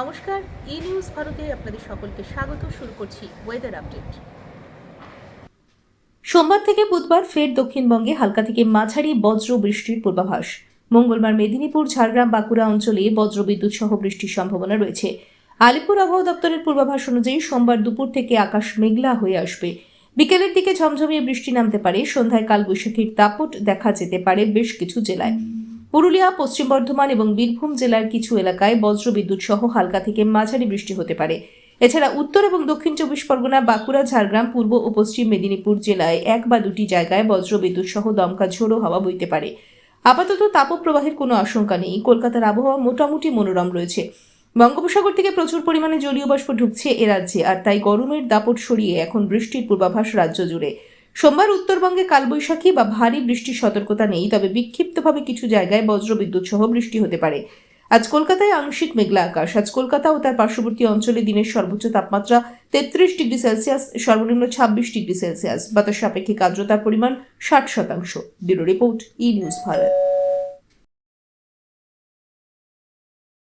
নমস্কার ই নিউজ ভারতে আপনাদের সকলকে স্বাগত, শুরু করছি ওয়েদার আপডেট সোমবার থেকে বুধবার ফের দক্ষিণবঙ্গে হালকা থেকে মাঝারি বজ্র বৃষ্টির পূর্বাভাস। মঙ্গলবার মেদিনীপুর, ঝাড়গ্রাম, বাঁকুড়া অঞ্চলে বজ্রবিদ্যুৎ সহ বৃষ্টির সম্ভাবনা রয়েছে। আলিপুর আবহাওয়া দপ্তরের পূর্বাভাস অনুযায়ী সোমবার দুপুর থেকে আকাশ মেঘলা হয়ে আসবে। বিকেলের দিকে ঝমঝমিয়ে বৃষ্টি নামতে পারে। সন্ধ্যায় কালবৈশাখীর তাপট দেখা যেতে পারে বেশ কিছু জেলায়। পুরুলিয়া, পশ্চিম বর্ধমান এবং বীরভূম জেলার কিছু এলাকায় বজ্রবিদ্যুৎ সহ হালকা থেকে মাঝারি বৃষ্টি হতে পারে। এছাড়া উত্তর এবং দক্ষিণ চব্বিশ পরগনা, বাঁকুড়া, ঝাড়গ্রাম, পূর্ব ও পশ্চিম মেদিনীপুর জেলায় এক বা দুটি জায়গায় বজ্রবিদ্যুৎ সহ দমকা ঝোড়ো হাওয়া বইতে পারে। আপাতত তাপপ্রবাহের কোনো আশঙ্কা নেই। কলকাতার আবহাওয়া মোটামুটি মনোরম রয়েছে। বঙ্গোপসাগর থেকে প্রচুর পরিমাণে জলীয় বাষ্প ঢুকছে এ রাজ্যে, আর তাই গরমের দাপট সরিয়ে এখন বৃষ্টির পূর্বাভাস রাজ্য জুড়ে। সোমবার উত্তরবঙ্গে কালবৈশাখী বা ভারী বৃষ্টির সতর্কতা নেই, তবে বিক্ষিপ্তভাবে কিছু জায়গায় বজ্রবিদ্যুৎ সহ বৃষ্টি হতে পারে। আজ কলকাতায় আংশিক মেঘলা আকাশ। আজ কলকাতা ও তার পার্শ্ববর্তী অঞ্চলে দিনের সর্বোচ্চ তাপমাত্রা তেত্রিশ ডিগ্রি সেলসিয়াস, সর্বনিম্ন ছাব্বিশ ডিগ্রি সেলসিয়াস। বাতাস সাপেক্ষিক আর্দ্রতার পরিমাণ ষাট শতাংশ। Bureau report E News Bharat.